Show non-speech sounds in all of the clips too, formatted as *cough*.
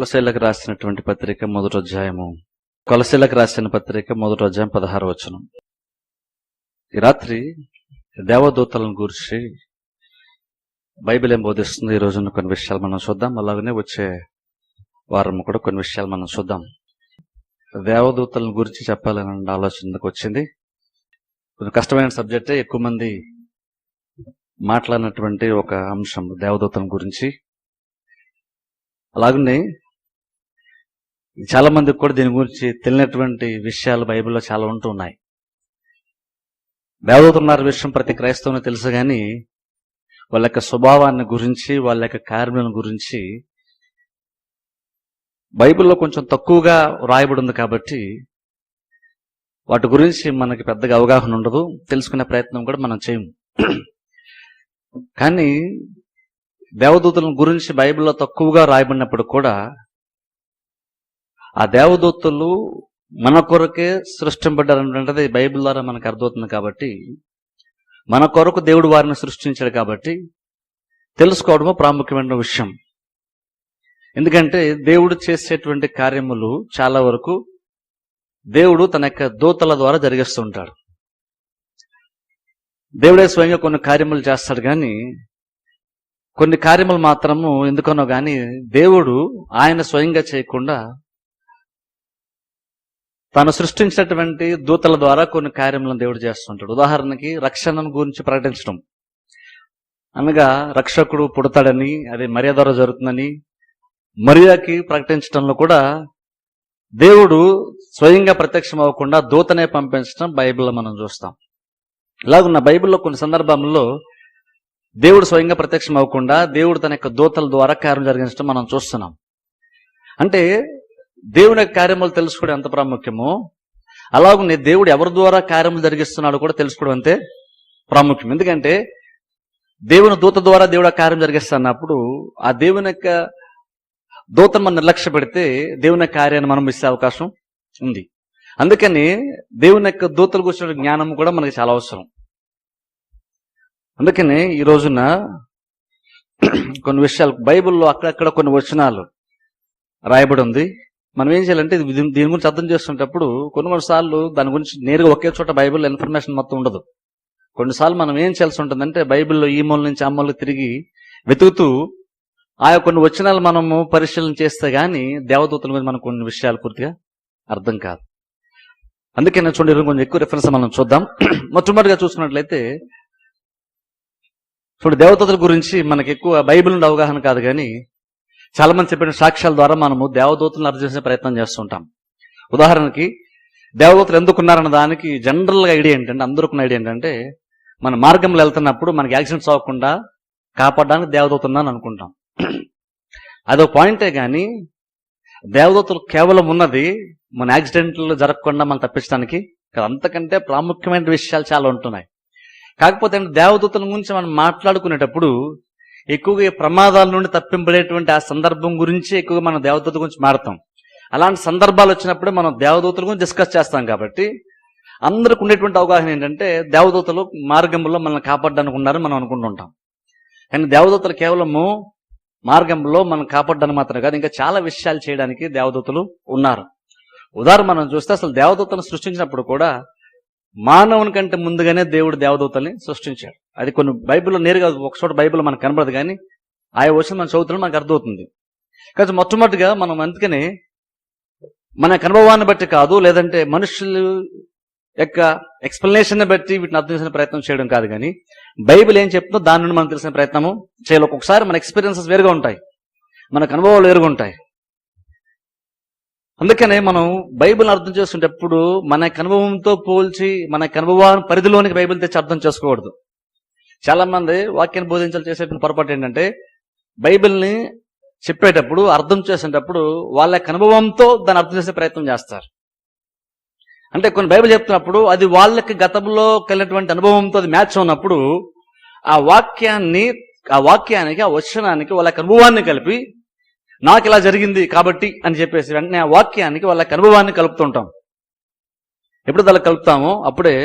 కొలశీలకు రాసినటువంటి పత్రిక మొదటి అధ్యాయము. కొలశీలకు రాసిన పత్రిక మొదటి అధ్యాయం పదహారు వచనం. ఈ రాత్రి దేవదూతలను గురించి బైబిల్ ఏం బోధిస్తుంది? ఈ రోజున కొన్ని విషయాలు మనం చూద్దాం. అలాగనే వచ్చే వారం కూడా కొన్ని విషయాలు మనం చూద్దాం. దేవదూతలను గురించి చెప్పాలని ఆలోచనకు వచ్చింది? కొంచెం కష్టమైన సబ్జెక్టే. ఎక్కువ మంది మాట్లాడినటువంటి ఒక అంశం దేవదూతల గురించి. అలాగనే చాలా మందికి కూడా దీని గురించి తెలియనటువంటి విషయాలు బైబిల్లో చాలా ఉంటూ ఉన్నాయి. దేవదూతున్నారు విషయం ప్రతి క్రైస్తవుని తెలుసు కానీ వాళ్ళ యొక్క స్వభావాన్ని గురించి వాళ్ళ యొక్క కార్యాలను గురించి బైబిల్లో కొంచెం తక్కువగా రాయబడి ఉంది కాబట్టి వాటి గురించి మనకి పెద్దగా అవగాహన ఉండదు. తెలుసుకునే ప్రయత్నం కూడా మనం చేయము కానీ దేవదూతుల గురించి బైబిల్లో తక్కువగా రాయబడినప్పుడు కూడా ఆ దేవదూతలు మన కొరకే సృష్టింపడ్డారనేది బైబిల్ ద్వారా మనకు అర్థమవుతుంది కాబట్టి మన కొరకు దేవుడు వారిని సృష్టించాడు కాబట్టి తెలుసుకోవడము ప్రాముఖ్యమైన విషయం. ఎందుకంటే దేవుడు చేసేటువంటి కార్యములు చాలా వరకు దేవుడు తన యొక్క దూతల ద్వారా జరిగిస్తుంటాడు. దేవుడే స్వయంగా కొన్ని కార్యములు చేస్తాడు కానీ కొన్ని కార్యములు మాత్రము ఎందుకనో కానీ దేవుడు ఆయన స్వయంగా చేయకుండా తాను సృష్టించినటువంటి దూతల ద్వారా కొన్ని కార్యములను దేవుడు చేస్తుంటాడు. ఉదాహరణకి రక్షణను గురించి ప్రకటించడం. అనగా రక్షకుడు పుడతాడని అది మరియా ద్వారా జరుగుతుందని మరియాకి ప్రకటించడంలో కూడా దేవుడు స్వయంగా ప్రత్యక్షం అవ్వకుండా దూతనే పంపించడం బైబిల్లో మనం చూస్తాం. ఇలాగున్న బైబిల్లో కొన్ని సందర్భంలో దేవుడు స్వయంగా ప్రత్యక్షం అవ్వకుండా దేవుడు తన యొక్క దూతల ద్వారా కార్యం జరిగించడం మనం చూస్తున్నాం. అంటే దేవుని కార్యములు తెలుసుకోవడం ఎంత ప్రాముఖ్యమో? అలాగనే దేవుడు ఎవరి ద్వారా కార్యములు జరిగిస్తున్నాడో కూడా తెలుసుకోవడం అంతే ప్రాముఖ్యం. ఎందుకంటే దేవుని దూత ద్వారా దేవుడు ఆ కార్యం జరిగిస్తున్నప్పుడు ఆ దేవుని యొక్క దూతను మనం నిర్లక్ష్య పెడితే దేవుని కార్యాన్ని మనం మిస్ అవకాశం ఉంది. అందుకని దేవుని యొక్క దూతలు కూర్చున్న జ్ఞానం కూడా మనకి చాలా అవసరం. అందుకని ఈ రోజున *clears throat* కొన్ని విషయాలు బైబిల్లో అక్కడక్కడ కొన్ని వచనాలు రాయబడి ఉంది. మనం ఏం చేయాలంటే దీని గురించి అర్థం చేస్తున్నప్పుడు కొన్ని కొన్నిసార్లు దాని గురించి నేరుగా ఒకే చోట బైబిల్ ఇన్ఫర్మేషన్ మొత్తం ఉండదు. కొన్నిసార్లు మనం ఏం చేయాల్సి ఉంటుందంటే బైబిల్లో ఈ మూల నుంచి ఆ తిరిగి వెతుకుతూ ఆయా కొన్ని వచనాలు మనము పరిశీలన చేస్తే గానీ దేవదూతల మీద మనకు కొన్ని విషయాలు పూర్తిగా అర్థం కాదు. అందుకే నేను చూడండి కొంచెం ఎక్కువ రిఫరెన్స్ మనం చూద్దాం. *clears throat* మొట్టమొదటిగా చూసుకున్నట్లయితే చూడు దేవతల గురించి మనకి ఎక్కువ బైబిల్ నుండి అవగాహన కాదు కానీ చాలా మంది చెప్పిన సాక్ష్యాల ద్వారా మనము దేవదూతలను అర్థం చేసే ప్రయత్నం చేస్తుంటాం. ఉదాహరణకి దేవదూతలు ఎందుకున్నారన్న దానికి జనరల్గా ఐడియా ఏంటంటే అందరుకున్న ఐడియా ఏంటంటే మన మార్గంలో వెళ్తున్నప్పుడు మనకి యాక్సిడెంట్స్ అవ్వకుండా కాపాడడానికి దేవదూతున్నాను అనుకుంటాం. అదొక పాయింటే కానీ దేవదూతలు కేవలం ఉన్నది మన యాక్సిడెంట్లు జరగకుండా మనం తప్పించడానికి అంతకంటే ప్రాముఖ్యమైన విషయాలు చాలా ఉంటున్నాయి. కాకపోతే దేవదూతల గురించి మనం మాట్లాడుకునేటప్పుడు ఎక్కువగా ఈ ప్రమాదాల నుండి తప్పింపడేటువంటి ఆ సందర్భం గురించి ఎక్కువగా మనం దేవదూత గురించి మాడతాం. అలాంటి సందర్భాలు వచ్చినప్పుడే మనం దేవదూతల గురించి డిస్కస్ చేస్తాం కాబట్టి అందరికి ఉండేటువంటి అవగాహన ఏంటంటే దేవదూతలు మార్గంలో మనల్ని కాపాడడానికి ఉన్నారని మనం అనుకుంటుంటాం కానీ దేవదూతలు కేవలము మార్గంలో మనం కాపాడడానికి మాత్రమే కాదు ఇంకా చాలా విషయాలు చేయడానికి దేవదూతలు ఉన్నారు. ఉదాహరణ మనం చూస్తే అసలు దేవదూతలను సృష్టించినప్పుడు కూడా మానవుని కంటే ముందుగానే దేవుడు దేవదూతల్ని సృష్టించాడు. అది కొన్ని బైబిల్లో నేరుగా ఒక చోట బైబిల్ మనకు కనబడదు కానీ ఆయా వచ్చిన మన చదువుతున్న మనకు అర్థమవుతుంది. కానీ మొట్టమొదటిగా మనం అందుకని మన అనుభవాన్ని బట్టి కాదు లేదంటే మనుషులు యొక్క ఎక్స్ప్లెనేషన్ బట్టి వీటిని అర్థం చేసిన ప్రయత్నం చేయడం కాదు కానీ బైబిల్ ఏం చెప్తుందో దాని నుండి మనం తెలిసిన ప్రయత్నము చేయాలి. ఒక్కొక్కసారి మన ఎక్స్పీరియన్సెస్ వేరుగా ఉంటాయి. మనకు అనుభవాలు వేరుగా ఉంటాయి. అందుకనే మనం బైబిల్ అర్థం చేసుకునేటప్పుడు మన అనుభవంతో పోల్చి మన అనుభవాన్ని పరిధిలోనికి బైబిల్ తెచ్చి అర్థం చేసుకోకూడదు. చాలా మంది వాక్యాన్ని బోధించాలి చేసేటువంటి పొరపాటు ఏంటంటే బైబిల్ని చెప్పేటప్పుడు అర్థం చేసేటప్పుడు వాళ్ళ యొక్క అనుభవంతో దాన్ని అర్థం చేసే ప్రయత్నం చేస్తారు. అంటే కొన్ని బైబిల్ చెప్తున్నప్పుడు అది వాళ్ళకి గతంలో కలిగినటువంటి అనుభవంతో అది మ్యాచ్ ఉన్నప్పుడు ఆ వాక్యాన్ని ఆ వాక్యానికి ఆ వచనానికి వాళ్ళ అనుభవాన్ని కలిపి నాకు ఇలా జరిగింది కాబట్టి అని చెప్పేసి వెంటనే ఆ వాక్యానికి వాళ్ళ అనుభవాన్ని కలుపుతుంటాం. ఎప్పుడు అలా కలుపుతామో అప్పుడే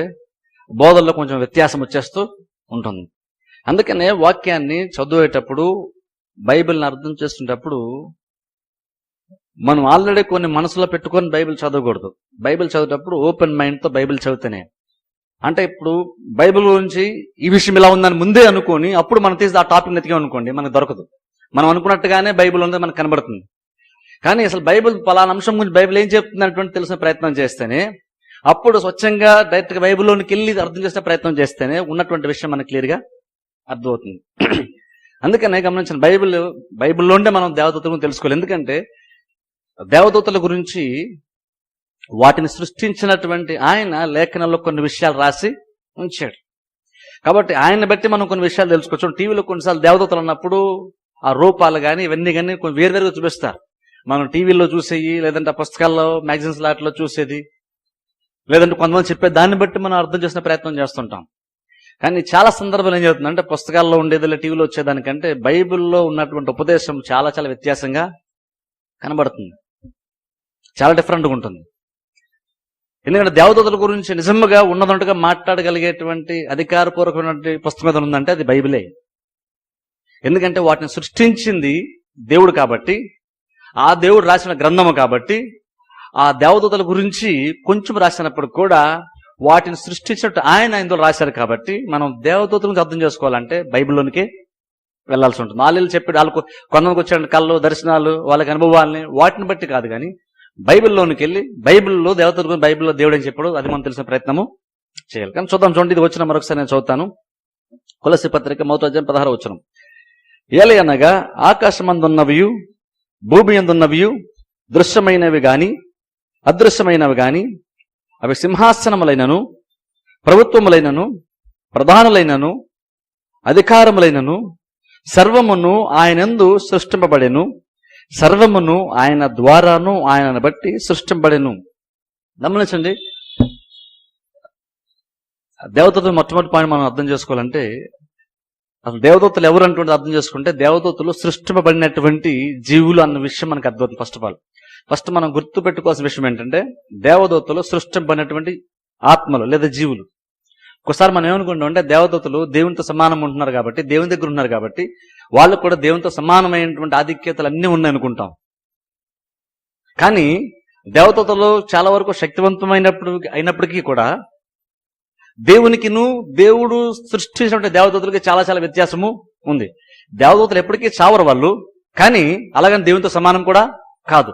బోధల్లో కొంచెం వ్యత్యాసం వచ్చేస్తూ ఉంటుంది. అందుకనే వాక్యాన్ని చదివేటప్పుడు బైబిల్ని అర్థం చేస్తున్నప్పుడు మనం ఆల్రెడీ కొన్ని మనసులో పెట్టుకొని బైబిల్ చదవకూడదు. బైబిల్ చదివేటప్పుడు ఓపెన్ మైండ్తో బైబిల్ చదివితేనే. అంటే ఇప్పుడు బైబిల్ గురించి ఈ విషయం ఇలా ఉందని ముందే అనుకొని అప్పుడు మనం తీసి ఆ టాపిక్ నెతిగా అనుకోండి మనకు దొరకదు. మనం అనుకున్నట్టుగానే బైబిల్ ఉంది మనకు కనబడుతుంది. కానీ అసలు బైబిల్ పలానా అంశం గురించి బైబిల్ ఏం చెప్తుంది అన్నటువంటి తెలిసిన ప్రయత్నం చేస్తేనే అప్పుడు స్వచ్ఛంగా డైరెక్ట్గా బైబిల్లోనికి వెళ్ళి అర్థం చేసే ప్రయత్నం చేస్తేనే ఉన్నటువంటి విషయం మనకు క్లియర్గా అర్థమవుతుంది. అందుకనే గమనించిన బైబిల్ బైబిల్లోనే మనం దేవదూతలను తెలుసుకోవాలి. ఎందుకంటే దేవదూతల గురించి వాటిని సృష్టించినటువంటి ఆయన లేఖనంలో కొన్ని విషయాలు రాసి ఉంచాడు. కాబట్టి ఆయన బట్టి మనం కొన్ని విషయాలు తెలుసుకోవచ్చు. టీవీలో కొన్నిసార్లు దేవదూతలు ఉన్నప్పుడు ఆ రూపాలు కానీ ఇవన్నీ కానీ కొన్ని వేరువేరుగా చూపిస్తారు. మనం టీవీలో చూసేవి లేదంటే ఆ పుస్తకాల్లో మ్యాగజైన్స్ లాట్లో చూసేది. లేదంటే కొంతమంది చెప్పే దాన్ని బట్టి మనం అర్థం చేసిన ప్రయత్నం చేస్తుంటాం. కానీ చాలా సందర్భాలు ఏం జరుగుతుందంటే పుస్తకాల్లో ఉండేది లేదా టీవీలో వచ్చేదానికంటే బైబిల్లో ఉన్నటువంటి ఉపదేశం చాలా చాలా వ్యత్యాసంగా కనబడుతుంది. చాలా డిఫరెంట్గా ఉంటుంది. ఎందుకంటే దేవదూతల గురించి నిజంగా ఉన్నదంటుగా మాట్లాడగలిగేటువంటి అధికారపూర్వకమైనటువంటి పుస్తకం ఏదైనా ఉందంటే అది బైబిలే. ఎందుకంటే వాటిని సృష్టించింది దేవుడు కాబట్టి ఆ దేవుడు రాసిన గ్రంథము కాబట్టి ఆ దేవదూతల గురించి కొంచెం రాసినప్పుడు కూడా వాటిని సృష్టించినట్టు ఆయన ఇందులో రాశారు కాబట్టి మనం దేవదూతల గురించి అర్థం చేసుకోవాలంటే బైబిల్లోనికి వెళ్ళాల్సి ఉంటుంది. వాళ్ళు చెప్పి వాళ్ళకు కొందరికి వచ్చే కళ్ళు దర్శనాలు వాళ్ళకి అనుభవాలని వాటిని బట్టి కాదు కానీ బైబిల్లోనికి వెళ్ళి బైబిల్లో దేవతల గురించి బైబిల్లో దేవుడు అని చెప్పాడు? అది మనం తెలిసిన ప్రయత్నము చేయాలి. కానీ చూద్దాం చూడండి ఇది వచ్చిన మరొకసారి నేను చదువుతాను. కులసి పత్రిక మౌతాజ్యం పదహారు వచ్చిన ఏలే అనగా ఆకాశమందున్నవియు భూమి ఎందున్నవియు దృశ్యమైనవి గాని అదృశ్యమైనవి గాని అవి సింహాసనములైనను ప్రభుత్వములైనను ప్రధానులైనను అధికారములైనను సర్వమును ఆయనందు సృష్టింపబడెను సర్వమును ఆయన ద్వారాను ఆయనను బట్టి సృష్టింపబడెను. గమనించండి. దేవతలు మొట్టమొదటి పాయింట్ మనం అర్థం చేసుకోవాలంటే అసలు దేవదూతలు ఎవరు అంటుంది అర్థం చేసుకుంటే దేవదూతలు సృష్టింపబడినటువంటి జీవులు అన్న విషయం మనకు అర్థమవుతుంది ఫస్ట్ ఆఫ్ ఆల్ ఫస్ట్ మనం గుర్తు పెట్టుకోవాల్సిన విషయం ఏంటంటే దేవదూతలు సృష్టింపనటువంటి ఆత్మలు లేదా జీవులు. ఒకసారి మనం ఏమనుకుంటాం అంటే దేవదూతలు దేవునితో సమానం ఉంటున్నారు కాబట్టి దేవుని దగ్గర ఉన్నారు కాబట్టి వాళ్ళకు కూడా దేవునితో సమానమైనటువంటి ఆధిక్యతలు అన్నీ ఉన్నాయి అనుకుంటాం. కానీ దేవదూతలు చాలా వరకు శక్తివంతమైనప్పుడు అయినప్పటికీ కూడా దేవునికిను దేవుడు సృష్టించినటువంటి దేవదూతలకి చాలా చాలా వ్యత్యాసము ఉంది. దేవదూతలు ఎప్పటికీ చావరు వాళ్ళు కానీ అలాగని దేవునితో సమానం కూడా కాదు.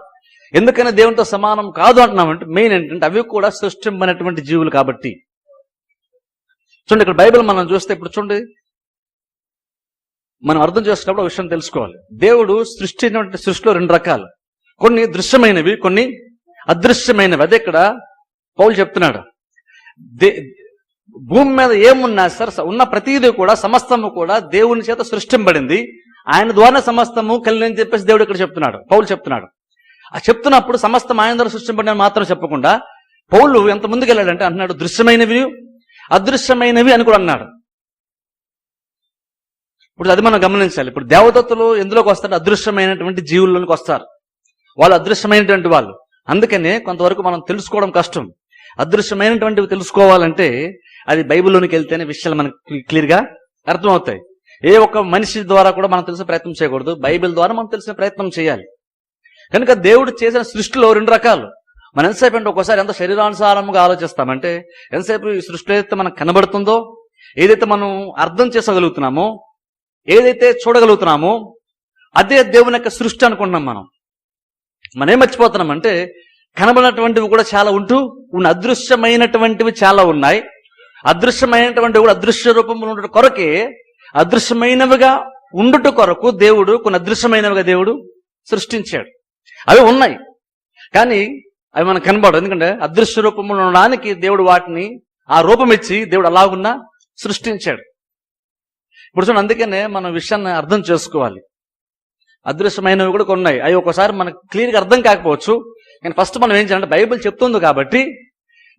ఎందుకని దేవునితో సమానం కాదు అంటున్నామంటే మెయిన్ ఏంటంటే అవి కూడా సృష్టింపనటువంటి జీవులు కాబట్టి. చూడండి ఇక్కడ బైబిల్ మనం చూస్తే ఇప్పుడు చూడండి మనం అర్థం చేసుకున్నప్పుడు ఒక విషయం తెలుసుకోవాలి. దేవుడు సృష్టించినటువంటి సృష్టిలో రెండు రకాలు. కొన్ని దృశ్యమైనవి కొన్ని అదృశ్యమైనవి. అదే ఇక్కడ పౌలు చెప్తున్నాడు. దే భూమి మీద ఏమున్నా సరే ఉన్న ప్రతిదీ కూడా సమస్తము కూడా దేవుని చేత సృష్టింపబడింది. ఆయన ద్వారా సమస్తము కలిని చెప్పేసి దేవుడు ఇక్కడ చెప్తున్నాడు. పౌలు చెప్తున్నాడు. ఆ చెప్తున్నప్పుడు సమస్త మాయందర సృష్టింపడిన మాత్రం చెప్పకుండా పౌలు ఎంత ముందుకు వెళ్ళాడంటే అంటున్నాడు దృశ్యమైనవి అదృశ్యమైనవి అని కూడా అన్నాడు. ఇప్పుడు అది మనం గమనించాలి. ఇప్పుడు దేవదత్తులు ఎందులోకి వస్తారు అదృశ్యమైనటువంటి జీవుల్లోకి వస్తారు. వాళ్ళు అదృశ్యమైనటువంటి వాళ్ళు. అందుకనే కొంతవరకు మనం తెలుసుకోవడం కష్టం. అదృశ్యమైనటువంటివి తెలుసుకోవాలంటే అది బైబిల్లోనికి వెళ్తేనే విషయాలు మనకి క్లియర్గా అర్థమవుతాయి. ఏ ఒక్క మనిషి ద్వారా కూడా మనం తెలిసే ప్రయత్నం చేయకూడదు. బైబిల్ ద్వారా మనం తెలిసిన ప్రయత్నం చేయాలి. కనుక దేవుడు చేసిన సృష్టిలో రెండు రకాలు. మనం ఎంతసేపు అంటే ఒకసారి ఎంత శరీరానుసారంగా ఆలోచిస్తామంటే ఎంతసేపు ఈ సృష్టిలో ఏదైతే మనకు కనబడుతుందో ఏదైతే మనం అర్థం చేసుకోగలుగుతున్నామో ఏదైతే చూడగలుగుతున్నామో అదే దేవుని యొక్క సృష్టి అనుకుంటున్నాం మనం. మనం ఏం మర్చిపోతున్నామంటే కనబడినటువంటివి కూడా చాలా ఉంటూ ఉన్న అదృశ్యమైనటువంటివి చాలా ఉన్నాయి. అదృశ్యమైనటువంటివి కూడా అదృశ్య రూపంలో ఉండట కొరకే అదృశ్యమైనవిగా ఉండుట కొరకు దేవుడు కొన్ని అదృశ్యమైనవిగా దేవుడు సృష్టించాడు. అవి ఉన్నాయి. కానీ అవి మనకు కనబడవు. ఎందుకంటే అదృశ్య రూపంలో ఉండడానికి దేవుడు వాటిని ఆ రూపం ఇచ్చి దేవుడు అలాగున్నా సృష్టించాడు. ఇప్పుడు చూడండి అందుకనే మనం విషయాన్ని అర్థం చేసుకోవాలి. అదృశ్యమైనవి కూడా కొన్ని ఉన్నాయి అవి ఒకసారి మనకు క్లియర్గా అర్థం కాకపోవచ్చు. కానీ ఫస్ట్ మనం ఏం చేయాలంటే బైబిల్ చెప్తుంది కాబట్టి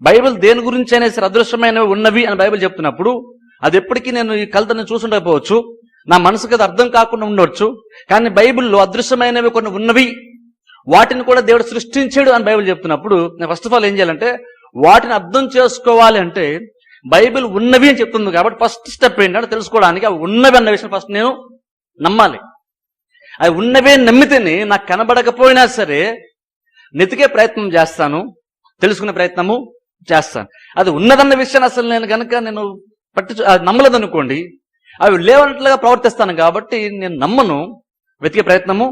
బైబిల్ దేని గురించి అయినా సరే అదృశ్యమైనవి ఉన్నవి అని బైబిల్ చెప్తున్నప్పుడు అది ఎప్పటికీ నేను ఈ కలతని చూసుండకపోవచ్చు. నా మనసుకి అది అర్థం కాకుండా ఉండవచ్చు కానీ బైబిల్లో అదృశ్యమైనవి కొన్ని ఉన్నవి వాటిని కూడా దేవుడు సృష్టించాడు అని బైబిల్ చెప్తున్నప్పుడు నేను ఫస్ట్ ఆఫ్ ఆల్ ఏం చేయాలంటే వాటిని అర్థం చేసుకోవాలి అంటే బైబిల్ ఉన్నవి అని చెప్తుంది కాబట్టి ఫస్ట్ స్టెప్ ఏంటంటే తెలుసుకోవడానికి అవి ఉన్నవి అన్న విషయం ఫస్ట్ నేను నమ్మాలి. అవి ఉన్నవే నమ్మితేనే నాకు కనబడకపోయినా సరే నెతికే ప్రయత్నం చేస్తాను తెలుసుకునే ప్రయత్నము చేస్తాను. అది ఉన్నదన్న విషయాన్ని అసలు నేను కనుక నేను పట్టి అది నమ్మలేదనుకోండి అవి లేవనట్లుగా ప్రవర్తిస్తాను కాబట్టి నేను నమ్మను వెతికే ప్రయత్నము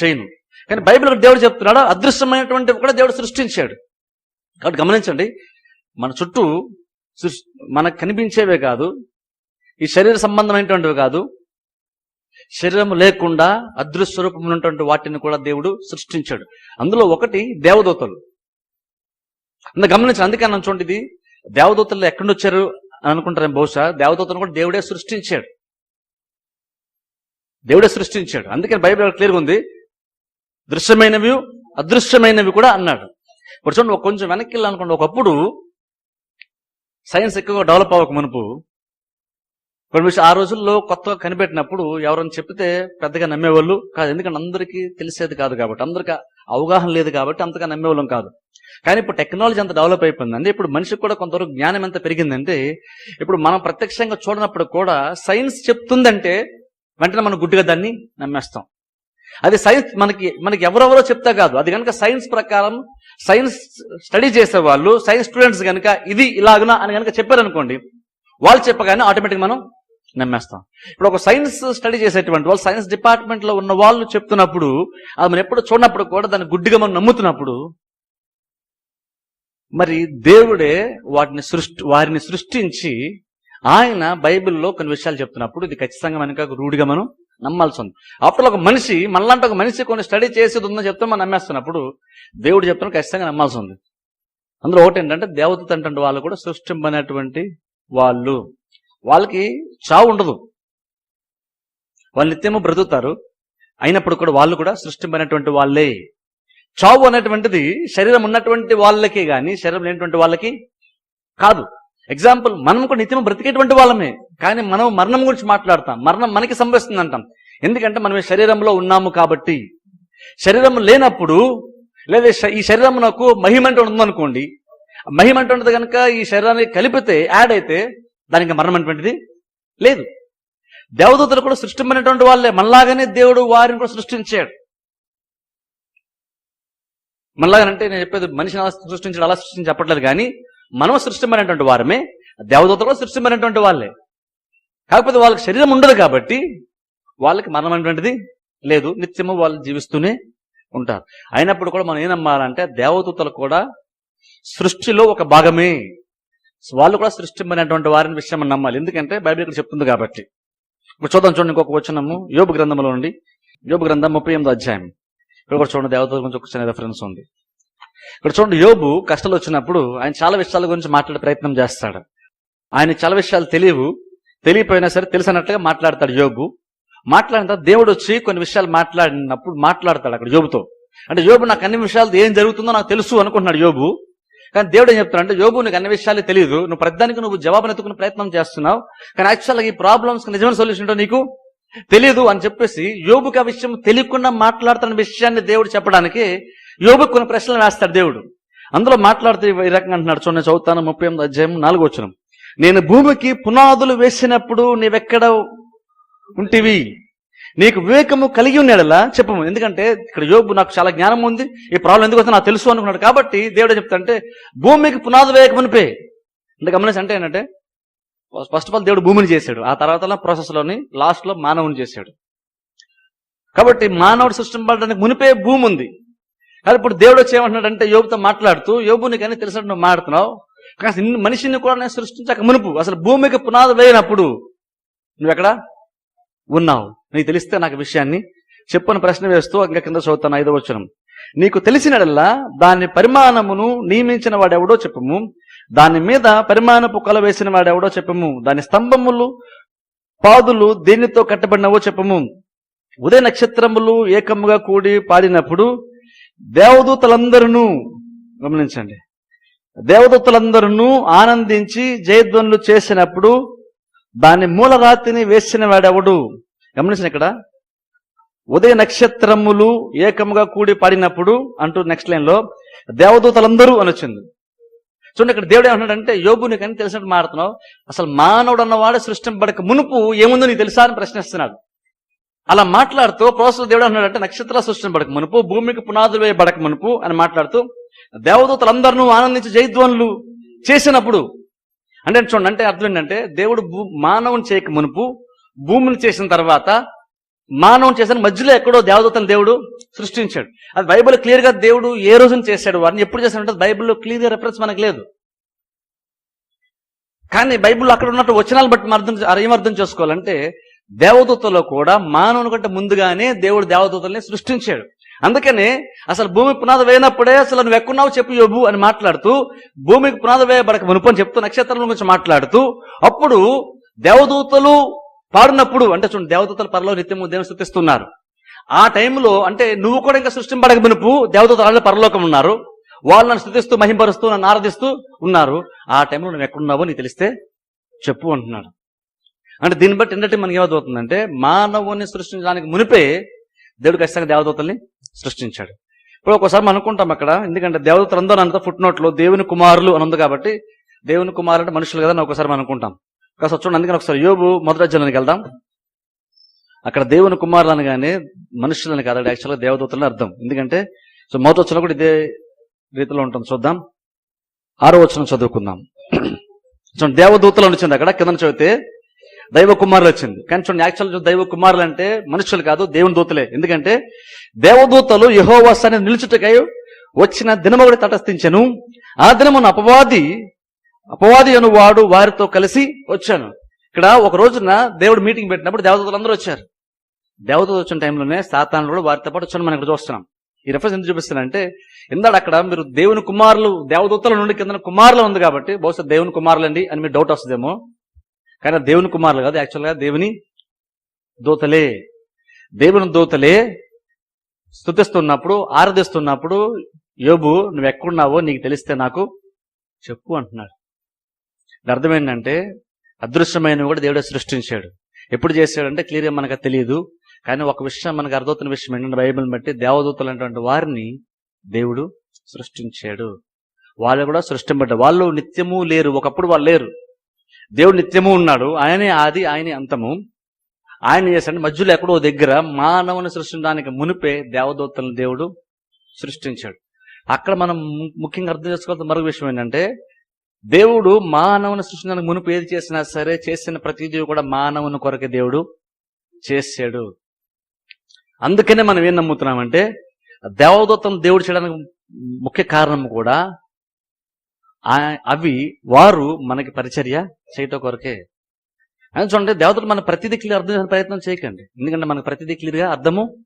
చేయను. కానీ బైబిల్ దేవుడు చెప్తున్నాడు అదృశ్యమైనటువంటి కూడా దేవుడు సృష్టించాడు. కాబట్టి గమనించండి మన చుట్టూ సృష్- మనకు కనిపించేవే కాదు ఈ శరీర సంబంధమైనటువంటివి కాదు శరీరం లేకుండా అదృశ్య రూపం ఉన్నటువంటి వాటిని కూడా దేవుడు సృష్టించాడు. అందులో ఒకటి దేవదూతలు. అంత గమనించండి అందుకే అన్న చూడండి దేవదూతలు ఎక్కడి వచ్చారు అని అనుకుంటారు బహుశా దేవదూతను కూడా దేవుడే సృష్టించాడు. దేవుడే సృష్టించాడు. అందుకని బైబిల్ క్లియర్గా ఉంది దృశ్యమైనవి అదృశ్యమైనవి కూడా అన్నాడు. ఇప్పుడు చూడండి కొంచెం వెనక్కి వెళ్ళాలనుకోండి. ఒకప్పుడు సైన్స్ ఎక్కువగా డెవలప్ అవ్వక మునుపు కొన్ని విషయం ఆ రోజుల్లో కొత్తగా కనిపెట్టినప్పుడు ఎవరైనా చెప్తే పెద్దగా నమ్మేవాళ్ళు కాదు. ఎందుకంటే అందరికీ తెలిసేది కాదు కాబట్టి అందరికీ అవగాహన లేదు కాబట్టి అంతగా నమ్మేవాళ్ళం కాదు. కానీ ఇప్పుడు టెక్నాలజీ అంత డెవలప్ అయిపోయిందండి ఇప్పుడు మనిషికి కూడా కొంతవరకు జ్ఞానం ఎంత పెరిగిందంటే ఇప్పుడు మనం ప్రత్యక్షంగా చూడనప్పుడు కూడా సైన్స్ చెప్తుందంటే వెంటనే మనం గుడ్డుగా దాన్ని నమ్మేస్తాం. అది సైన్స్ మనకి మనకి ఎవరెవరో చెప్తా కాదు. అది కనుక సైన్స్ ప్రకారం సైన్స్ స్టడీ చేసే వాళ్ళు సైన్స్ స్టూడెంట్స్ కనుక ఇది ఇలాగునా అని కనుక చెప్పారనుకోండి వాళ్ళు చెప్పగానే ఆటోమేటిక్ మనం నమ్మేస్తాం. ఇప్పుడు ఒక సైన్స్ స్టడీ చేసేటువంటి వాళ్ళు సైన్స్ డిపార్ట్మెంట్లో ఉన్న వాళ్ళు చెప్తున్నప్పుడు అది మనం ఎప్పుడు చూడనప్పుడు కూడా దాన్ని గుడ్డిగా మనం నమ్ముతున్నప్పుడు మరి దేవుడే వాటిని సృష్టి వారిని సృష్టించి ఆయన బైబిల్లో కొన్ని విషయాలు చెప్తున్నప్పుడు ఇది ఖచ్చితంగా మనక రూఢిగా మనం నమ్మాల్సి ఉంది ఆఫ్టర్ ఒక మనిషి మనలాంటి ఒక మనిషి కొన్ని స్టడీ చేసేది ఉందని చెప్తే మనం నమ్మేస్తున్నప్పుడు దేవుడు చెప్తున్న ఖచ్చితంగా నమ్మాల్సి ఉంది అందులో ఒకటి ఏంటంటే దేవత అంటే వాళ్ళు కూడా సృష్టింపనేటువంటి వాళ్ళు. వాళ్ళకి చావు ఉండదు. వాళ్ళు నిత్యము బ్రతుకుతారు. అయినప్పుడు కూడా వాళ్ళు కూడా సృష్టింపనటువంటి వాళ్ళే. చావు అనేటువంటిది శరీరం ఉన్నటువంటి వాళ్ళకే కానీ శరీరం లేనటువంటి వాళ్ళకి కాదు. ఎగ్జాంపుల్ మనం కూడా నిత్యం బ్రతికేటువంటి వాళ్ళమే. కానీ మనం మరణం గురించి మాట్లాడతాం. మరణం మనకి సంభవిస్తుంది అంటాం ఎందుకంటే మనం శరీరంలో ఉన్నాము కాబట్టి. శరీరం లేనప్పుడు లేదా ఈ శరీరం నాకు మహిమ అంటే ఉందనుకోండి. మహిమ అంటే కనుక ఈ శరీరానికి కలిపితే యాడ్ అయితే దానికి మరణం అటువంటిది లేదు. దేవదూతలు కూడా సృష్టిమైనటువంటి వాళ్ళే. మనలాగానే దేవుడు వారిని కూడా సృష్టించాడు. మనలాగనంటే నేను చెప్పేది మనిషిని అలా సృష్టించాడు అలా సృష్టించి చెప్పట్లేదు కానీ మనం సృష్టిమైనటువంటి వారమే దేవదూతలు కూడా వాళ్ళే. కాకపోతే వాళ్ళకి శరీరం ఉండదు కాబట్టి వాళ్ళకి మరణం అనేటువంటిది లేదు. నిత్యము వాళ్ళు జీవిస్తూనే ఉంటారు. అయినప్పుడు కూడా మనం ఏం దేవదూతలు కూడా సృష్టిలో ఒక భాగమే. వాళ్ళు కూడా సృష్టించినటువంటి వారిని విషయం మనం నమ్మాలి. ఎందుకంటే బైబిల్ ఇక్కడ చెప్తుంది కాబట్టి. ఇప్పుడు చూద్దాం చూడండి ఇంకొక వచనము. యోబు గ్రంథంలో నుండి. యోబు గ్రంథం ముప్పై ఎనిమిది అధ్యాయం. ఇక్కడ కూడా చూడండి దేవతల గురించి ఒక చిన్న రెఫరెన్స్ ఉంది. ఇక్కడ చూడండి యోబు కష్టాలు వచ్చినప్పుడు ఆయన చాలా విషయాల గురించి మాట్లాడే ప్రయత్నం చేస్తాడు. ఆయన చాలా విషయాలు తెలియవు. తెలియపోయినా సరే తెలిసినట్లుగా మాట్లాడతాడు యోబు. మాట్లాడిన తర్వాత దేవుడు వచ్చి కొన్ని విషయాలు మాట్లాడినప్పుడు మాట్లాడతాడు అక్కడ యోబుతో. అంటే యోబు నాకు అన్ని విషయాలు ఏం జరుగుతుందో నాకు తెలుసు అనుకుంటున్నాడు యోబు. కానీ దేవుడు ఏం చెప్తాడు అంటే యోబు నీకు అన్ని విషయాలు తెలియదు నువ్వు ప్రతిదానికి నువ్వు జవాబును ఎత్తుకునే ప్రయత్నం చేస్తున్నావు. కానీ యాక్చువల్గా ఈ ప్రాబ్లమ్స్ నిజమైన సొల్యూషన్ ఏంటో నీకు తెలియదు అని చెప్పేసి యోబుకి ఆ విషయం తెలియకుండా మాట్లాడుతున్న విషయాన్ని దేవుడు చెప్పడానికి యోబుకు కొన్ని ప్రశ్నలు వేస్తాడు దేవుడు. అందులో మాట్లాడుతూ ఈ రకంగా అంటున్నాడు. చూడండి చదువుతాను ముప్పై ఎనిమిది అధ్యాయం నాలుగు వచ్చిన నేను భూమికి పునాదులు వేసినప్పుడు నీవెక్కడ ఉంటివి? నీకు వివేకము కలిగి ఉన్నాడలా చెప్పము. ఎందుకంటే ఇక్కడ యోబు నాకు చాలా జ్ఞానం ఉంది. ఈ ప్రాబ్లం ఎందుకు వస్తే నాకు తెలుసు అనుకున్నాడు. కాబట్టి దేవుడు చెప్తాంటే భూమికి పునాదులు వేయకమునిపే అంటే గమనించి అంటే ఏంటంటే ఫస్ట్ ఆఫ్ ఆల్ దేవుడు భూమిని చేశాడు. ఆ తర్వాత ప్రాసెస్లోని లాస్ట్లో మానవుని చేశాడు. కాబట్టి మానవుడు సృష్టింపడానికి మునిపే భూమి ఉంది కానీ ఇప్పుడు దేవుడు వచ్చి ఏమంటున్నాడంటే యోగుతో మాట్లాడుతూ యోగుని కానీ తెలిసినట్టు నువ్వు మాట్లాడుతున్నావు? కానీ మనిషిని కూడా నేను సృష్టించక మునుపు అసలు భూమికి పునాది వేయనప్పుడు నువ్వెక్కడ ఉన్నావు? నీకు తెలిస్తే నాకు విషయాన్ని చెప్పని ప్రశ్న వేస్తూ ఇంకా కింద చదువుతాను ఐదో వచ్చనం నీకు తెలిసినడల్లా దాని పరిమాణమును నియమించిన వాడెవడో చెప్పము. దాని మీద పరిమాణపు కొల వేసిన వాడెవడో చెప్పము. దాని స్తంభములు పాదులు దేనితో కట్టబడినవో చెప్పము. ఉదయ నక్షత్రములు ఏకముగా కూడి పాడినప్పుడు దేవదూతలందరూ గమనించండి. దేవదూతలందరూ ఆనందించి జయధ్వనులు చేసినప్పుడు దాని మూలరాతిని వేసిన వాడెవడు? గమనించిన ఇక్కడ. ఉదయ నక్షత్రములు ఏకముగా కూడి పాడినప్పుడు అంటూ నెక్స్ట్ లైన్లో దేవదూతలందరూ అని వచ్చింది. చూడండి ఇక్కడ దేవుడు ఏమంటాడంటే యోబు నీకు తెలిసినట్టు మారుతున్నావు అసలు మానవుడు అన్నవాడు సృష్టింపబడక మునుపు ఏముందో నీకు తెలుసా? అని ప్రశ్నిస్తున్నాడు. అలా మాట్లాడుతూ ప్రోసలు దేవుడు అన్నాడంటే నక్షత్ర సృష్టించబడక మునుపు భూమికి పునాదులు వేయబడక మునుపు అని మాట్లాడుతూ దేవదూతలందరినూ ఆనందించి జయధ్వనులు చేసినప్పుడు అంటే చూడండి అంటే అర్థం ఏంటంటే దేవుడు భూ మానవుని చేయక మునుపు భూమిని చేసిన తర్వాత మానవుని చేసిన మధ్యలో ఎక్కడో దేవదూతను దేవుడు సృష్టించాడు. అది బైబిల్ క్లియర్గా దేవుడు ఏ రోజున చేశాడు వారిని ఎప్పుడు చేశాడంటే బైబిల్లో క్లియర్గా రెఫరెన్స్ మనకు లేదు. కానీ బైబిల్లో అక్కడ ఉన్నట్టు వచనాలు బట్టి అర్థం ఏం అర్థం చేసుకోవాలంటే దేవదూతలో కూడా మానవుని కంటే ముందుగానే దేవుడు దేవదూతల్ని సృష్టించాడు. అందుకనే అసలు భూమి పునాది వేయనప్పుడే అసలు నువ్వు ఎక్కున్నావు చెప్పు యోబు అని మాట్లాడుతూ భూమికి పునాది వేయబడక మునుపని చెప్తూ నక్షత్రం గురించి మాట్లాడుతూ అప్పుడు దేవదూతలు పాడినప్పుడు అంటే చూడండి దేవదూతలు పరలో నిత్యము దేవుని స్థుతిస్తున్నారు. ఆ టైంలో అంటే నువ్వు కూడా ఇంకా సృష్టింపడక మునుపు దేవదూతలు ఆల్రెడీ పరలోకం ఉన్నారు. వాళ్ళని స్థుతిస్తూ మహింపరుస్తూ నన్ను ఆరాధిస్తూ ఉన్నారు. ఆ టైంలో నువ్వు ఎక్కడున్నావో నీకు తెలిస్తే చెప్పు అంటున్నాడు. అంటే దీన్ని బట్టి ఏంటంటే మనకి ఏమవుతుందంటే మానవుని సృష్టించడానికి మునిపే దేవుడు ఖచ్చితంగా దేవదూతల్ని సృష్టించాడు. ఇప్పుడు ఒకసారి మనం అనుకుంటాం అక్కడ ఎందుకంటే దేవదూతలు అందరూ అంత ఫుట్ నోట్లో దేవుని కుమారులు అని ఉంది కాబట్టి దేవుని కుమారులు అంటే మనుషులు కదా అని ఒకసారి మనం అనుకుంటాం. కాస్త చూడండి అందుకని ఒకసారి యోబు మొదటి అధ్యాయానికి వెళ్దాం. అక్కడ దేవుని కుమారులు అనగానే మనుషులని కాదు యాక్చువల్గా దేవదూతలని అర్థం. ఎందుకంటే సో మొదటి వచ్చిన కూడా ఇదే రీతిలో ఉంటుంది చూద్దాం. ఆరో వచ్చిన చదువుకుందాం. *clears throat* చూడండి దేవదూతలు అని వచ్చింది అక్కడ కింద చదివితే దైవ కుమారులు వచ్చింది కానీ చూడండి యాక్చువల్ దైవ కుమారులు అంటే మనుషులు కాదు దేవుని దూతలే. ఎందుకంటే దేవదూతలు యహోవాసాన్ని నిలుచుటకై వచ్చిన దినమొకటి తటస్థించను. ఆ దినమున అపవాది అపవాది అనువాడు వారితో కలిసి వచ్చాను. ఇక్కడ ఒక రోజున దేవుడు మీటింగ్ పెట్టినప్పుడు దేవదూతలు అందరూ వచ్చారు. దేవదూతలు వచ్చిన టైంలోనే సాతాను కూడా వారితో పాటు వచ్చాను మనం ఇక్కడ చూస్తున్నాం. ఈ రెఫరెన్స్ ఎందుకు చూపిస్తానంటే ఇందాడు అక్కడ మీరు దేవుని కుమారులు దేవదూతల నుండి కింద కుమారులు ఉంది కాబట్టి బహుశా దేవుని కుమారులండి అని మీరు డౌట్ వస్తుందేమో. కానీ దేవుని కుమారులు కాదు యాక్చువల్గా దేవుని దూతలే. దేవుని దూతలే స్థుతిస్తున్నప్పుడు ఆరాధిస్తున్నప్పుడు యోబు నువ్వు ఎక్కడున్నావో నీకు తెలిస్తే నాకు చెప్పు అంటున్నాడు. దాని అర్థం ఏంటంటే అదృశ్యమైనవి కూడా దేవుడే సృష్టించాడు. ఎప్పుడు చేశాడంటే క్లియర్గా మనకు తెలియదు. కానీ ఒక విషయం మనకు అర్థమవుతున్న విషయం ఏంటంటే బైబిల్ని బట్టి దేవదూతలు అనేటువంటి వారిని దేవుడు సృష్టించాడు. వాళ్ళు కూడా సృష్టింపడ్డారు వాళ్ళు నిత్యము లేరు. ఒకప్పుడు వాళ్ళు లేరు. దేవుడు నిత్యము ఉన్నాడు. ఆయనే ఆది ఆయనే అంతము. ఆయన చేశాడు మధ్యలో ఎక్కడో దగ్గర మానవుని సృష్టించడానికి మునిపే దేవదూతలను దేవుడు సృష్టించాడు. అక్కడ మనం ముఖ్యంగా అర్థం చేసుకోవాల్సిన మరొక విషయం ఏంటంటే దేవుడు మానవుని సృష్టించడానికి మునుపు ఏది చేసినా సరే చేసిన ప్రతిదీ కూడా మానవుని కొరకే దేవుడు చేశాడు. అందుకనే మనం ఏం నమ్ముతున్నామంటే దేవదూతం దేవుడు చేయడానికి ముఖ్య కారణం కూడా అవి వారు మనకి పరిచర్య చేయటం కొరకే. అని చూడండి దేవతలు మన ప్రతిదీ క్లియర్ అర్థం చేసే ప్రయత్నం చేయకండి. ఎందుకంటే మనకు ప్రతిదీ క్లియర్గా అర్థము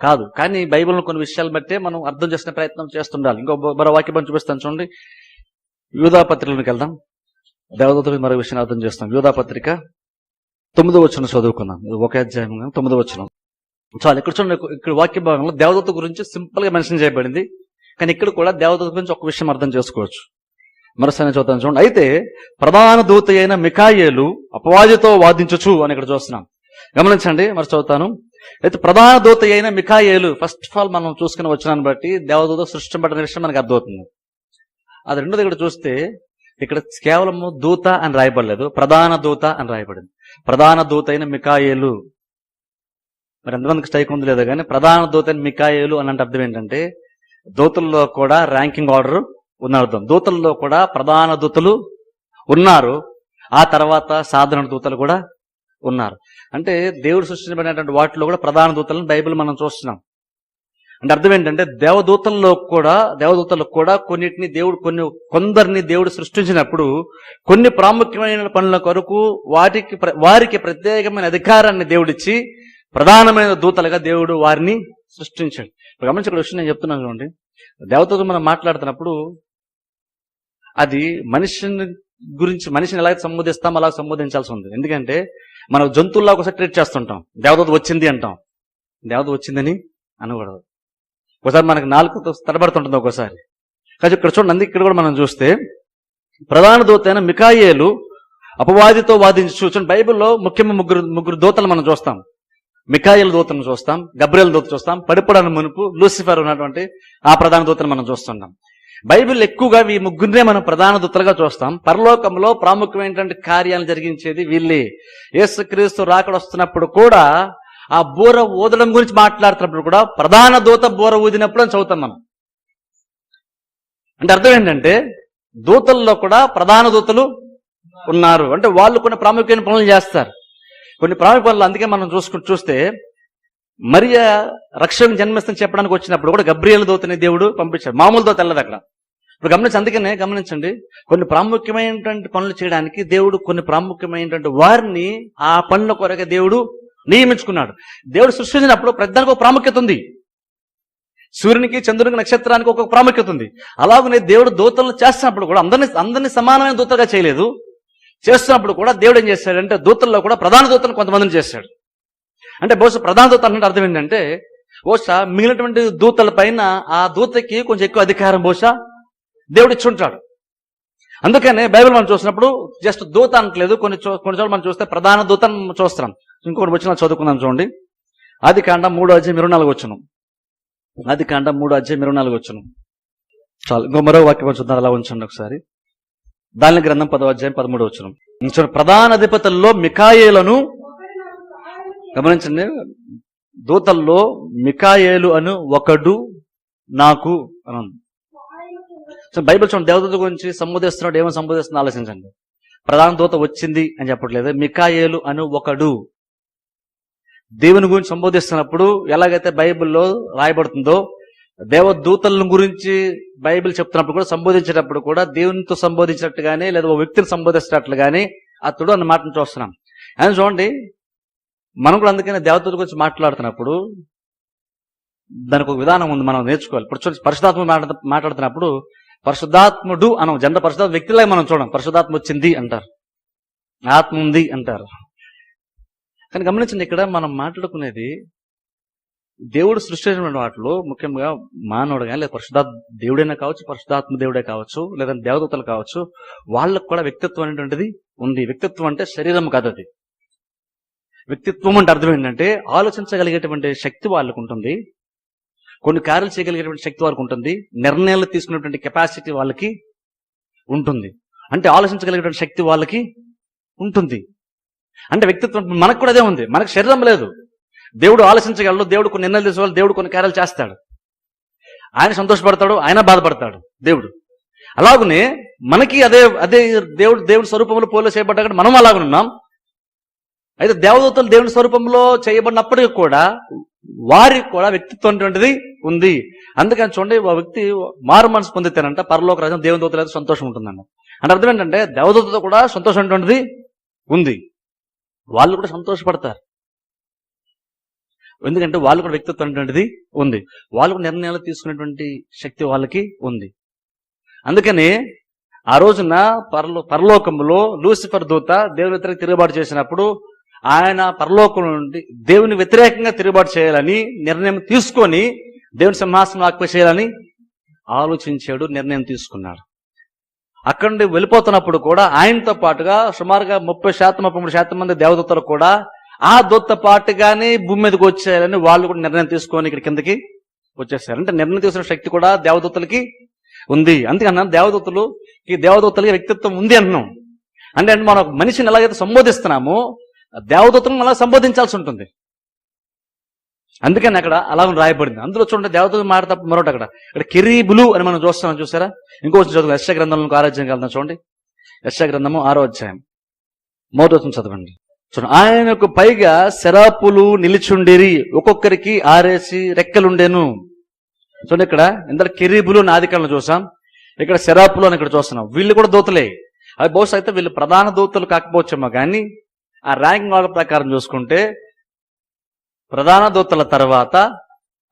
కాదు. కానీ బైబిల్ కొన్ని విషయాలు బట్టే మనం అర్థం చేసిన ప్రయత్నం చేస్తుండాలి. ఇంకో మరో వాక్యం చూపిస్తాను చూడండి. యూదా వెళ్దాం. దేవదూతలు మరో విషయాన్ని అర్థం చేస్తాం. యూదా పత్రిక తొమ్మిదో వచ్చిన చదువుకుందాం. ఇది ఒక అధ్యాయం తొమ్మిదో వచ్చిన చాలు ఇక్కడ చూడండి ఇక్కడ వాక్య భాగంలో దేవదూత గురించి సింపుల్గా మెన్షన్ చేయబడింది. కానీ ఇక్కడ కూడా దేవదూత గురించి ఒక విషయం అర్థం చేసుకోవచ్చు. మరోసారి చూద్దాం చూడండి. అయితే ప్రధాన దూత అయిన మికాయేలు అపవాదితో వాదించచ్చు అని ఇక్కడ చూస్తున్నాం. గమనించండి మరి చదువుతాను. అయితే ప్రధాన దూత అయిన మికాయేలు ఫస్ట్ ఆఫ్ ఆల్ మనం చూసుకుని వచ్చినాన్ని బట్టి దేవదూత సృష్టింపడిన విషయం మనకు అర్థమవుతుంది. అది రెండోది ఇక్కడ చూస్తే ఇక్కడ కేవలం దూత అని రాయబడలేదు ప్రధాన దూత అని రాయబడింది. ప్రధాన దూత అయిన మికాయేలు మరి ఎంతమందికి స్ట్రైక్ ఉంది లేదు కానీ ప్రధాన దూత అయిన మికాయేలు అని అంటే అర్థం ఏంటంటే దూతల్లో కూడా ర్యాంకింగ్ ఆర్డర్ ఉన్న అర్థం దూతల్లో కూడా ప్రధాన దూతలు ఉన్నారు. ఆ తర్వాత సాధారణ దూతలు కూడా ఉన్నారు. అంటే దేవుడు సృష్టించబడినటువంటి వాటిలో కూడా ప్రధాన దూతలను బైబిల్ మనం చూస్తున్నాం. అంటే అర్థం ఏంటంటే దేవదూతల్లో కూడా దేవదూతలకు కూడా కొన్నిటిని దేవుడు కొన్ని కొందరిని దేవుడు సృష్టించినప్పుడు కొన్ని ప్రాముఖ్యమైన పనుల కొరకు వాటికి ప్ర- వారికి ప్రత్యేకమైన అధికారాన్ని దేవుడిచ్చి ప్రధానమైన దూతలుగా దేవుడు వారిని సృష్టించాడు. ఇప్పుడు గమనించి ఇక్కడ విషయం నేను చెప్తున్నాను చూడండి. దేవతతో మనం మాట్లాడుతున్నప్పుడు అది మనిషిని గురించి మనిషిని ఎలా సంబోధిస్తాం అలా సంబోధించాల్సి ఉంది. ఎందుకంటే మనం జంతువుల్లా ఒకసారి ట్రీట్ చేస్తుంటాం. దేవదూత వచ్చింది అంటాం. దేవత వచ్చిందని అనకూడదు. ఒకసారి మనకు నాలుగు తడబడుతుంటుంది ఒకసారి. కానీ ఇక్కడ చూడండి అందుకే ఇక్కడ కూడా మనం చూస్తే ప్రధాన దూత అయిన మికాయేలు అపవాదితో వాదించి చూచండి బైబిల్లో ముఖ్యంగా ముగ్గురు ముగ్గురు దూతలు మనం చూస్తాం. మికాయిల దూతను చూస్తాం గబ్రియల్ దూత చూస్తాం పడిపడని మునుపు లూసిఫర్ ఉన్నటువంటి ఆ ప్రధాన దూతను మనం చూస్తుంటాం. బైబిల్ ఎక్కువగా ఈ ముగ్గురినే మనం ప్రధాన దూతలుగా చూస్తాం. పరలోకంలో ప్రాముఖ్యమైనటువంటి కార్యాలు జరిగించేది వీళ్ళే. యేసుక్రీస్తు రాకడ వస్తున్నప్పుడు కూడా ఆ బూర ఊదడం గురించి మాట్లాడుతున్నప్పుడు కూడా ప్రధాన దూత బూర ఊదినప్పుడు అని చదువుతాం మనం. అంటే అర్థం ఏంటంటే దూతల్లో కూడా ప్రధాన దూతలు ఉన్నారు. అంటే వాళ్ళు కొన్ని ప్రాముఖ్యమైన పనులు చేస్తారు. కొన్ని ప్రాముఖ్య పనులు అందుకే మనం చూసుకుంటూ చూస్తే మరియా రక్షణ జన్మిస్తని చెప్పడానికి వచ్చినప్పుడు కూడా గబ్రియల దూతని దేవుడు పంపించాడు. మామూలు దూత వెళ్ళదు అక్కడ. ఇప్పుడు గమనించి అందుకనే గమనించండి కొన్ని ప్రాముఖ్యమైనటువంటి పనులు చేయడానికి దేవుడు కొన్ని ప్రాముఖ్యమైనటువంటి వారిని ఆ పనుల కొరకు దేవుడు నియమించుకున్నాడు. దేవుడు సృష్టించినప్పుడు ప్రతిదానికి ఒక ప్రాముఖ్యత ఉంది. సూర్యునికి చంద్రునికి నక్షత్రానికి ఒక ప్రాముఖ్యత ఉంది. అలాగనే దేవుడు దూతలను చేస్తున్నప్పుడు కూడా అందరిని అందరిని సమానమైన దూతగా చేయలేదు. చేస్తున్నప్పుడు కూడా దేవుడు ఏం చేశాడంటే దూతల్లో కూడా ప్రధాన దూతను కొంతమందిని చేశాడు అంటే బహుశా ప్రధాన దూత అంటే అర్థం ఏంటంటే బహుశా మిగిలినటువంటి దూతల పైన ఆ దూతకి కొంచెం ఎక్కువ అధికారం బహుశా దేవుడు ఇచ్చి ఉంటాడు అందుకనే బైబిల్ మనం చూసినప్పుడు జస్ట్ దూత అనట్లేదు. కొన్ని చో- కొన్ని చోట్ల మనం చూస్తే ప్రధాన దూతను చూస్తున్నాం. ఇంకొకటి వచ్చిన చదువుకుందాం చూడండి. ఆది కాండ మూడో అధ్యాయం ఇరవై నాలుగు వచ్చును. ఆది కాండ మూడో అధ్యాయం ఇరవై నాలుగు వచ్చును. చాలు. ఇంకో మరో వాక్యం చూద్దాం. అలా ఉంచండి ఒకసారి. దాని గ్రంథం పదో అధ్యాయం పదమూడు వచ్చును. చూడండి ప్రధాన అధిపతుల్లో మికాయేలను గమనించండి. దూతల్లో మికాయేలు అను ఒకడు నాకు అని సో బైబిల్ చూడండి దేవదూత గురించి సంబోధిస్తున్నాడు ఏమో సంబోధిస్తున్నా ఆలోచించండి. ప్రధాన దూత వచ్చింది అని చెప్పట్లేదు. మికాయేలు అను ఒకడు దేవుని గురించి సంబోధిస్తున్నప్పుడు ఎలాగైతే బైబిల్లో రాయబడుతుందో దేవదూతలను గురించి బైబిల్ చెప్తున్నప్పుడు కూడా సంబోధించేటప్పుడు కూడా దేవునితో సంబోధించినట్టుగానే లేదా ఒక వ్యక్తిని సంబోధించినట్లుగానే అతడు అన్న మాటను చూస్తున్నాం. అని చూడండి మనం కూడా అందుకనే దేవతల గురించి మాట్లాడుతున్నప్పుడు దానికి ఒక విధానం ఉంది మనం నేర్చుకోవాలి. ఇప్పుడు చూడండి పరిశుధాత్మ మాట్లాడుతున్నప్పుడు పరిశుద్ధాత్ముడు అనం జనరల్ పరిశుద్ధ వ్యక్తిలాగా మనం చూడం పరిశుద్ధాత్మ వచ్చింది అంటారు. ఆత్మ ఉంది అంటారు. కానీ గమనించండి ఇక్కడ మనం మాట్లాడుకునేది దేవుడు సృష్టించిన వాటిలో ముఖ్యంగా మానవుడు కానీ లేదా పరిశుద్ధాత్మ దేవుడైనా కావచ్చు పరిశుధాత్మ దేవుడే కావచ్చు లేదా దేవదూతలు కావచ్చు వాళ్ళకు కూడా వ్యక్తిత్వం అనేటువంటిది ఉంది. వ్యక్తిత్వం అంటే శరీరం కాదు అది. వ్యక్తిత్వం అంటే అర్థం ఏంటంటే ఆలోచించగలిగేటువంటి శక్తి వాళ్ళకు ఉంటుంది. కొన్ని కార్యాలు చేయగలిగేటువంటి శక్తి వారికి ఉంటుంది. నిర్ణయాలు తీసుకునేటువంటి కెపాసిటీ వాళ్ళకి ఉంటుంది. అంటే ఆలోచించగలిగేటువంటి శక్తి వాళ్ళకి ఉంటుంది. అంటే వ్యక్తిత్వం మనకు కూడా అదే ఉంది. మనకు శరీరం లేదు. దేవుడు ఆలోచించగలడు. దేవుడు కొన్ని నిర్ణయాలు తీసుకోవాలి. దేవుడు కొన్ని కార్యాలు చేస్తాడు. ఆయన సంతోషపడతాడు. ఆయన బాధపడతాడు. దేవుడు. అలాగనే మనకి అదే అదే దేవుడు దేవుడి స్వరూపంలో పోలో చేయబడ్డా మనం అలాగనున్నాం. అయితే దేవదూతలు దేవుని స్వరూపంలో చేయబడినప్పటికీ కూడా వారికి కూడా వ్యక్తిత్వం ఉంది. అందుకని చూడండి ఆ వ్యక్తి మారు మనసు పొందితేనంట పరలోక రాజ్యం దేవుని అయితే సంతోషం ఉంటుందంట. అంటే అర్థం ఏంటంటే దేవదూతతో కూడా సంతోషం అటువంటిది ఉంది. వాళ్ళు కూడా సంతోషపడతారు. ఎందుకంటే వాళ్ళు కూడా వ్యక్తిత్వం అనేటువంటిది ఉంది. వాళ్ళు కూడా నిర్ణయాలు తీసుకునేటువంటి శక్తి వాళ్ళకి ఉంది. అందుకని ఆ రోజున పరలో పరలోకంలో లూసిఫర్ దూత దేవుని తిరుగుబాటు చేసినప్పుడు ఆయన పరలోకం నుండి దేవుని వ్యతిరేకంగా తిరుగుబాటు చేయాలని నిర్ణయం తీసుకొని దేవుని సింహాసనం ఆక్పై చేయాలని ఆలోచించాడు నిర్ణయం తీసుకున్నాడు. అక్కడి నుండి వెళ్ళిపోతున్నప్పుడు కూడా ఆయనతో పాటుగా సుమారుగా ముప్పై శాతం ముప్పై మూడు శాతం మంది దేవదత్తలు కూడా ఆ దొత్త పాటుగానే భూమి మీదకి వచ్చేయాలని వాళ్ళు కూడా నిర్ణయం తీసుకొని ఇక్కడ కిందకి వచ్చేసారు. అంటే నిర్ణయం తీసుకునే శక్తి కూడా దేవదూతలకి ఉంది. అందుకన్నా దేవదూతలు ఈ దేవదూతలకి వ్యక్తిత్వం ఉంది అన్నాం. అంటే అంటే మనం ఒక మనిషిని ఎలాగైతే సంబోధిస్తున్నామో దేవదూతలను అలా సంబోధించాల్సి ఉంటుంది. అందుకని అక్కడ అలా రాయబడింది. అందులో చూడండి దేవతలు మాట తప్ప మరొకటి అక్కడ. ఇక్కడ కిరీబులు అని మనం చూస్తున్నాం చూసారా? ఇంకో చదువు యశ గ్రంథంలో ఆరోగ్యం వెళ్దాం చూడండి. యశ గ్రంథము ఆరో అధ్యాయం. మొదటి చదవండి. చూడండి. ఆయనకు పైగా శరాపులు నిలిచుండేరి. ఒక్కొక్కరికి ఆరేసి రెక్కలుండేను. చూడండి ఇక్కడ ఇంత కెరీబులు నాదికలను చూసాం. ఇక్కడ శరాపులు అని ఇక్కడ చూస్తున్నాం. వీళ్ళు కూడా దూతలే. అవి బహుశా అయితే వీళ్ళు ప్రధాన దూతలు కాకపోవచ్చేమో కానీ ఆ ర్యాంకింగ్ ఆర్డర్ ప్రకారం చూసుకుంటే ప్రధాన దూతల తర్వాత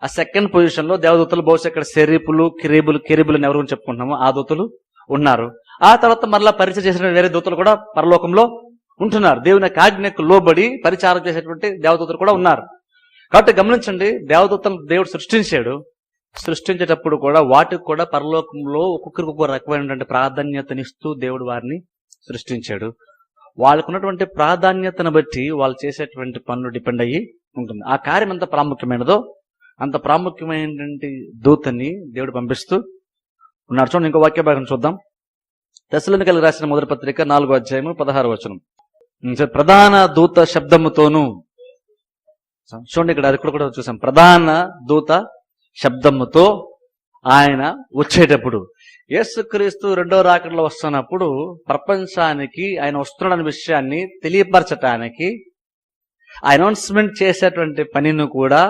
ఆ సెకండ్ పొజిషన్లో దేవదూతలు బహుశా ఇక్కడ సెరీపులు కిరీబులు కిరీబులు అని ఎవరు గురించి చెప్పుకుంటున్నామో ఆ దూతలు ఉన్నారు. ఆ తర్వాత మరలా పరిచయం చేసిన వేరే దూతలు కూడా పరలోకంలో ఉంటున్నారు. దేవుని యొక్క ఆజ్ఞకు లోబడి పరిచారం చేసేటువంటి దేవదూతలు కూడా ఉన్నారు. కాబట్టి గమనించండి దేవదూతలు దేవుడు సృష్టించాడు. సృష్టించేటప్పుడు కూడా వాటికి కూడా పరలోకంలో ఒక్కొక్కరికి ఒక్కొక్క రకమైనటువంటి ప్రాధాన్యతనిస్తూ దేవుడు వారిని సృష్టించాడు. వాళ్ళకు ఉన్నటువంటి ప్రాధాన్యతను బట్టి వాళ్ళు చేసేటువంటి పనులు డిపెండ్ అయ్యి ఉంటుంది. ఆ కార్యం ఎంత ప్రాముఖ్యమైనదో అంత ప్రాముఖ్యమైనటువంటి దూతని దేవుడు పంపిస్తూ ఉన్నాడు చూడండి ఇంకో వాక్య భాగం చూద్దాం. దశలను కలిగి రాసిన మొదటి పత్రిక నాలుగో అధ్యాయము పదహారు వచనం. ప్రధాన దూత శబ్దముతోను చూడండి ఇక్కడ అది కూడా కూడా చూసాం. ప్రధాన దూత శబ్దముతో ఆయన వచ్చేటప్పుడు యేసుక్రీస్తు రెండో రాకడలో వస్తున్నప్పుడు ప్రపంచానికి ఆయన వస్తున్న విషయాన్ని తెలియపరచటానికి అనౌన్స్మెంట్ చేసేటువంటి పనిని కూడా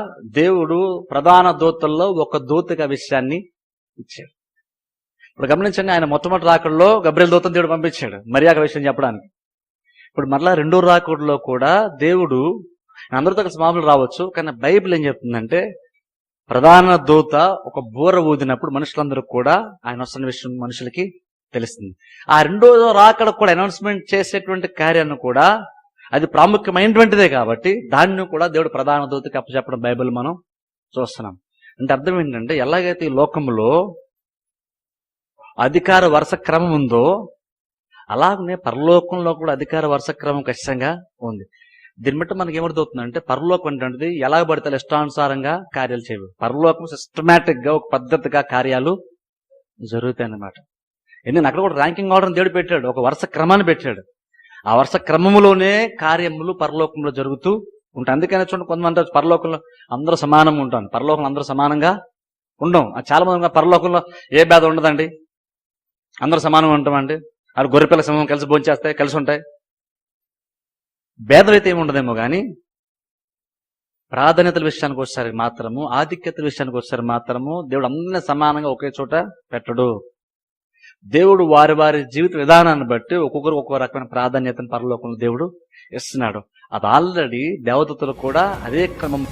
దేవుడు ప్రధాన దూతల్లో ఒక దూతగా విషయాన్ని ఇచ్చాడు. ఇప్పుడు గమనించండి ఆయన మొట్టమొదటి రాకడలో గబ్రియల్ దూతం దేవుడు పంపించాడు మర్యాద విషయం చెప్పడానికి. ఇప్పుడు మరలా రెండో రాకడలో కూడా దేవుడు అందరితో కలిసి మామూలు రావచ్చు కానీ బైబిల్ ఏం చెప్తుందంటే ప్రధాన దూత ఒక బూర ఊదినప్పుడు మనుషులందరూ కూడా ఆయన వస్తున్న విషయం మనుషులకి తెలుస్తుంది. ఆ రెండో రాకడ కూడా అనౌన్స్మెంట్ చేసేటువంటి కార్యాన్ని కూడా అది ప్రాముఖ్యమైనటువంటిదే కాబట్టి దాన్ని కూడా దేవుడు ప్రధాన దూతకి అప్పచెప్పడం బైబిల్ మనం చూస్తున్నాం. అంటే అర్థం ఏంటంటే ఎలాగైతే ఈ లోకంలో అధికార వరుస క్రమం ఉందో అలాగనే పరలోకంలో కూడా అధికార వరుస క్రమం ఖచ్చితంగా ఉంది. దీన్ని బట్టి మనకి ఏమర్థమవుతుందంటే పరలోకం ఏంటంటే ఎలా పడితే అలా ఇష్టానుసారంగా కార్యాలు చేయవు. పరలోకం సిస్టమేటిక్గా ఒక పద్ధతిగా కార్యాలు జరుగుతాయి అన్నమాట ఎందుకంటే అక్కడ కూడా ర్యాంకింగ్ ఆర్డర్ దేవుడు పెట్టాడు. ఒక వరుస క్రమాన్ని పెట్టాడు. ఆ వరుస క్రమములోనే కార్యములు పరలోకంలో జరుగుతూ ఉంటాయి. అందుకనే చూడండి కొంతమంది పరలోకంలో అందరూ సమానంగా ఉంటాను పరలోకంలో అందరూ సమానంగా ఉండం చాలా మంది పరలోకంలో ఏ భేదం ఉండదండి? అందరూ సమానంగా ఉంటామండి. అది గొర్రెపిల్ల సింహం కలిసి భోంచేస్తాయి కలిసి ఉంటాయి. భేదం అయితే ఏమి ఉండదేమో కానీ ప్రాధాన్యతల విషయానికి వచ్చేసరికి మాత్రము ఆధిక్యతల విషయానికి వచ్చేసరికి మాత్రము దేవుడు అందరినీ సమానంగా ఒకే చోట పెట్టడు. దేవుడు వారి వారి జీవిత విధానాన్ని బట్టి ఒక్కొక్కరు ఒక్కొక్క రకమైన ప్రాధాన్యతను పరలోకంలో దేవుడు ఇస్తున్నాడు. అది ఆల్రెడీ దేవతలు కూడా అదే క్రమం